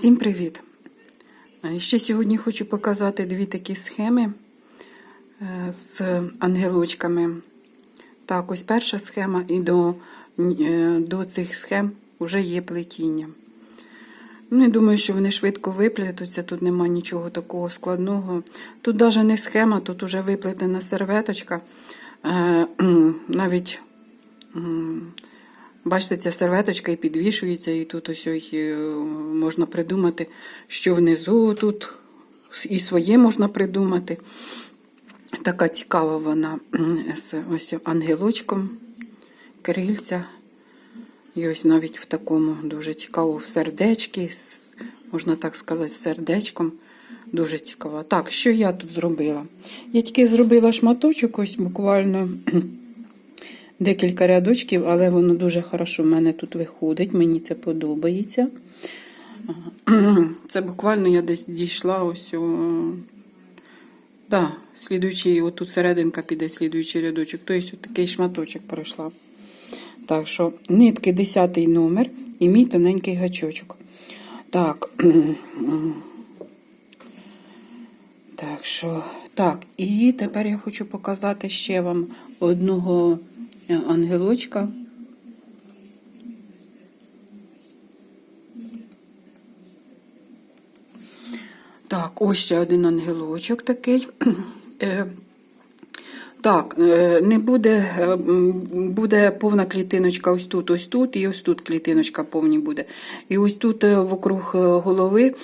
Всім привіт! Е, Ще сьогодні хочу показати дві такі схеми е, з ангелочками. Так, ось перша схема, і до, е, до цих схем вже є плетіння. Ну, я думаю, що вони швидко виплетуться, тут нема нічого такого складного. Тут навіть не схема, тут вже виплетена серветочка. Навіть Бачите, ця серветочка і підвішується, і тут ось ось, е, можна придумати, що внизу тут і своє можна придумати. Така цікава вона з ось ангелочком, крильця. І ось навіть в такому дуже цікаво в сердечки, можна так сказати, з сердечком. Дуже цікаво. Так, що я тут зробила? Я тільки зробила шматочок, ось буквально декілька рядочків, але воно дуже хорошо в мене тут виходить. Мені це подобається. Це буквально я десь дійшла ось. О... Да, слідуючий, отут серединка піде слідуючий рядочок. Тобто такий шматочок пройшла. Так що нитки 10 номер і мій тоненький гачочок. Так. Так що, так, і тепер я хочу показати ще вам одного ангелочка. Так, ось ще один ангелочок такий. Так, е, не буде, е, буде повна клітиночка ось тут, ось тут, і ось тут клітиночка повні буде. І ось тут е, вокруг голови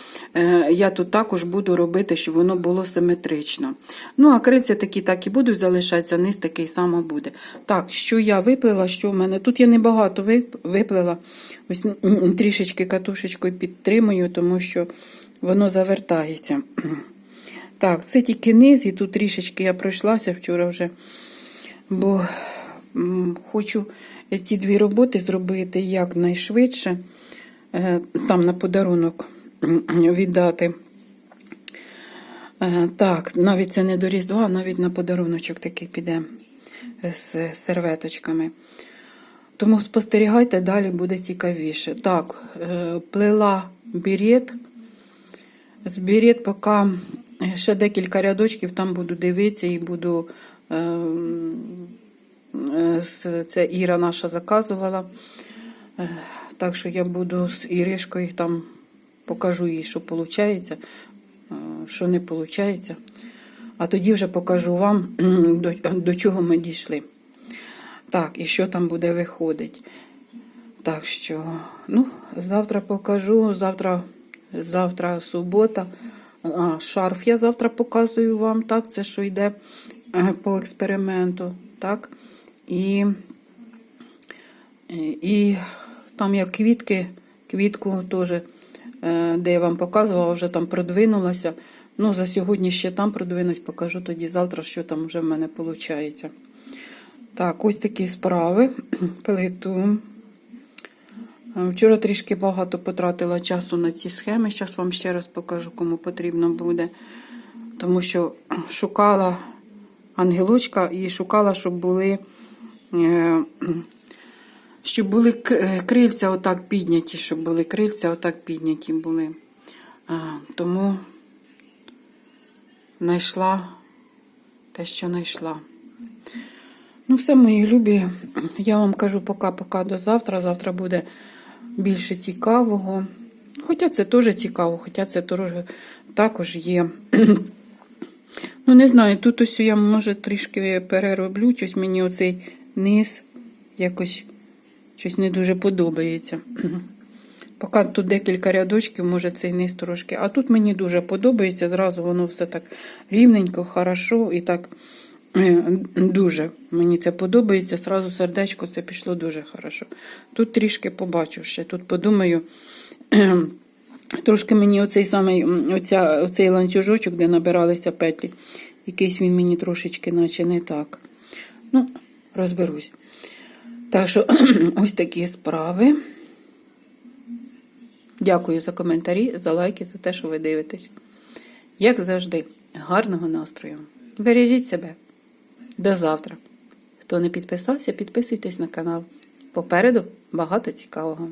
я тут також буду робити, щоб воно було симетрично. Ну, а крильця такі так і будуть залишатися, низ такий само буде. Так, що я виплела, що в мене? Тут я небагато вип- виплела, ось трішечки катушечкою підтримую, тому що воно завертається. Так, це тільки низ, і тут трішечки я пройшлася вчора вже, бо хочу ці дві роботи зробити якнайшвидше, е, там на подарунок віддати. Е, Так, навіть це не до Різдва, а навіть на подаруночок такий піде з серветочками. Тому спостерігайте, далі буде цікавіше. Так, е, плела бірет. З бірет поки ще декілька рядочків там буду дивитися і буду. е, е, Це Іра наша заказувала. Е, Так що я буду з Іришкою там покажу їй, що виходить, що не виходить. А тоді вже покажу вам, до, до чого ми дійшли. Так, і що там буде виходить. Так що, ну, завтра покажу. Завтра, завтра субота. А, шарф я завтра показую вам. Так, це що йде е, по експерименту. Так. І, і там я квітки, квітку теж, е, де я вам показувала, вже там продвинулася. Ну, за сьогодні ще там продвинусь, покажу тоді завтра, що там вже в мене виходить. Так, ось такі справи. Плиту. Е, Вчора трішки багато потратила часу на ці схеми. Зараз вам ще раз покажу, кому потрібно буде. Тому що шукала ангелочка і шукала, щоб були, е, щоб були е, крильця отак підняті, щоб були крильця отак підняті були. Тому знайшла те, що знайшла. Ну, все, мої любі. Я вам кажу пока-пока до завтра. Завтра буде більше цікавого. Хоча це теж цікаво, хоча це також є. Ну, не знаю, тут ось я, може, трішки перероблю, щось мені оцей низ якось щось не дуже подобається. Поки тут декілька рядочків, може цей низ трошки. А тут мені дуже подобається, зразу воно все так рівненько, хорошо і так дуже мені це подобається. Зразу сердечко це пішло дуже хорошо. Тут трішки побачу ще, тут подумаю. Трошки мені оцей самий, оця, оцей ланцюжочок, де набиралися петлі, якийсь він мені трошечки, наче не так. Ну, розберусь. Так що ось такі справи. Дякую за коментарі, за лайки, за те, що ви дивитесь. Як завжди, гарного настрою. Бережіть себе. До завтра. Хто не підписався, підписуйтесь на канал. Попереду багато цікавого.